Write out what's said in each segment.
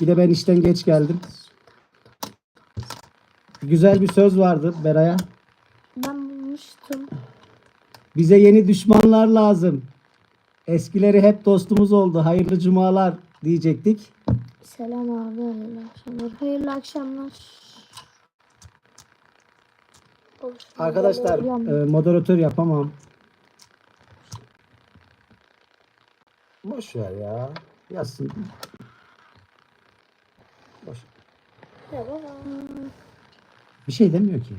Bir de ben işten geç geldim. Güzel bir söz vardı Beray'a. Ben bulmuştum. Bize yeni düşmanlar lazım. Eskileri hep dostumuz oldu. Hayırlı cumalar diyecektik. Selam abi. Hayırlı akşamlar. Hayırlı akşamlar. Arkadaşlar e, moderatör yapamam. Boş ver ya. Yazsın. Boş. Ya baba. Bir şey demiyor ki.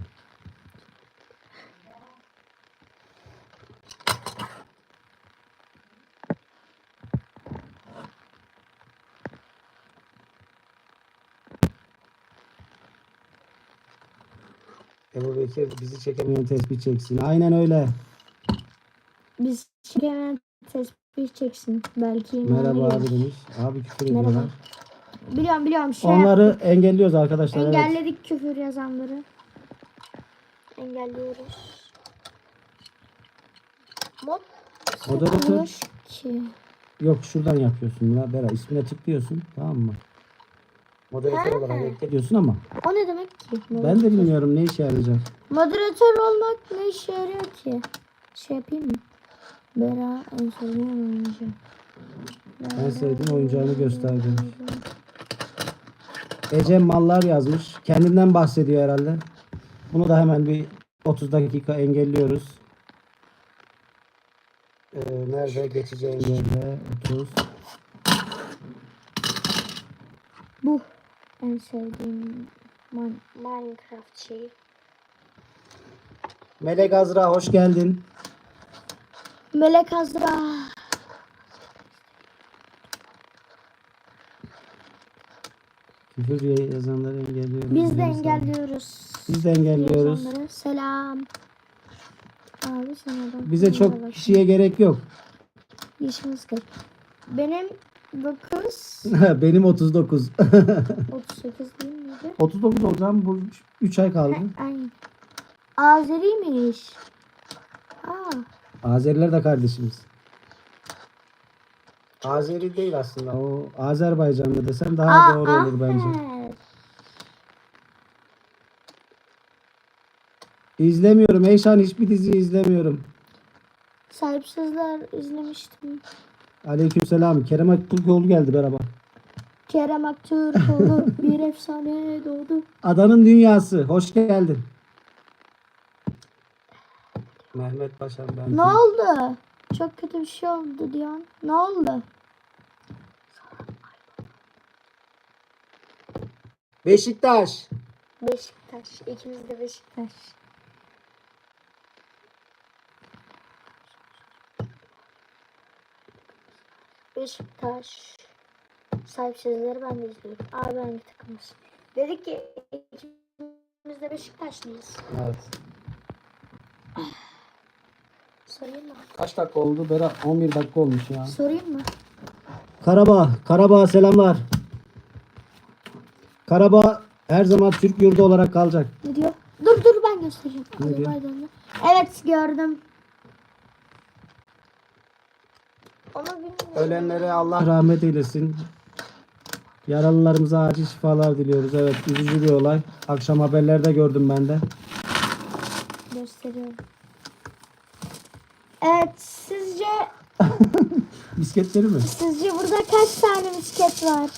Ebu Bekir bizi çekemeyen tespih çeksin. Aynen öyle. Biz hemen tespih çeksin. Belki Merhaba imana abi gelir. demiş. Abi küfür Merhaba. ediyorlar. Biliyorum biliyorum. Şey Onları engelliyoruz arkadaşlar. evet. Engelledik küfür yazanları. Engelliyoruz. Mod Moderatör Yok ki. Yok şuradan yapıyorsun ya Bera. ismine tıklıyorsun tamam mı? Moderatör olarak eklediyorsun ama O ne demek ki? ben de bilmiyorum ne işe yarayacak. Moderatör olmak ne işe yarıyor ki? Şey yapayım mı? Bera en sevdiğim oyuncu. En sevdiğim oyuncağını göster demiş. Ece mallar yazmış. Kendinden bahsediyor herhalde. Bunu da hemen bir 30 dakika engelliyoruz. Ee, nerede geçici engelle 30. Bu en sevdiğim man- Minecraft şeyi. Melek Azra hoş geldin. Melek Azra. Küfür yazanları engelliyoruz. Biz de engelliyoruz. Biz de engelliyoruz. Yazanları. Selam. Abi sana da. Bize çok kişiye gerek yok. Yaşımız kaç? Benim 9, Benim 39. 38 değil miydi? 39 olacağım. Bu 3 ay kaldı. Aynen. Azeriymiş. Aa, Azeriler de kardeşimiz. Azeri değil aslında. O Azerbaycanlı desem daha Aa, doğru olur bence. İzlemiyorum. Eyşan hiçbir dizi izlemiyorum. Sahipsizler izlemiştim. Aleykümselam. Kerem Aktürkoğlu geldi merhaba. Kerem Aktürkoğlu bir efsane doğdu. Adanın dünyası. Hoş geldin. Mehmet Paşam ben. Ne oldu? Çok kötü bir şey oldu diyorsun. Ne oldu? Beşiktaş. Beşiktaş. İkimiz de Beşiktaş. Beşiktaş. Sahipsizleri ben de izliyorum. Abi hangi takımız? Dedik ki ikimiz de Beşiktaşlıyız. Evet. Sorayım mı? Kaç dakika oldu? Bera 11 dakika olmuş ya. Sorayım mı? Karabağ, Karabağ selamlar. Karabağ her zaman Türk yurdu olarak kalacak. Ne diyor? Dur dur ben göstereceğim. Ne diyor? Evet gördüm. Onu bilmiyorum. Ölenlere Allah rahmet eylesin. Yaralılarımıza acil şifalar diliyoruz. Evet, üzücü bir olay. Akşam haberlerde gördüm ben de. Gösteriyorum. Evet sizce Misketleri mi? sizce burada kaç tane misket var?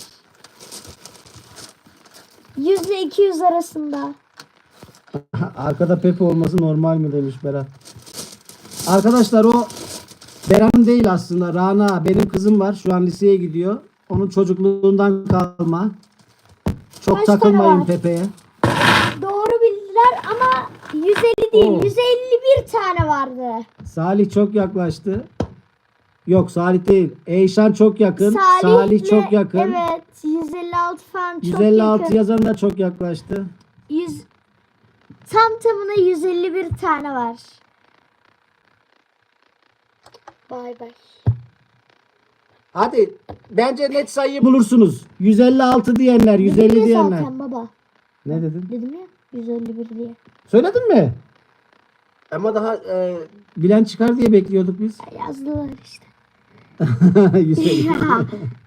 100 ile 200 arasında. Arkada Pepe olması normal mi demiş Berat. Arkadaşlar o Beran değil aslında. Rana benim kızım var. Şu an liseye gidiyor. Onun çocukluğundan kalma. Çok Kaç takılmayın? Pepe'ye. Doğru bildiler ama 150 değil Oo. 151 tane vardı. Salih çok yaklaştı. Yok Salih değil. Eyşan çok yakın. Salih, Salih'le- çok yakın. Evet 156 falan çok 156 yakın. yazan da çok yaklaştı. 100 tam tamına 151 tane var. Bay bay. Hadi bence net sayıyı bulursunuz. 156 diyenler, 150 Dedim ya diyenler. zaten baba. Ne dedin? Dedim ya 151 diye. Söyledin mi? Ama daha e, bilen çıkar diye bekliyorduk biz. Yazdılar işte. 150.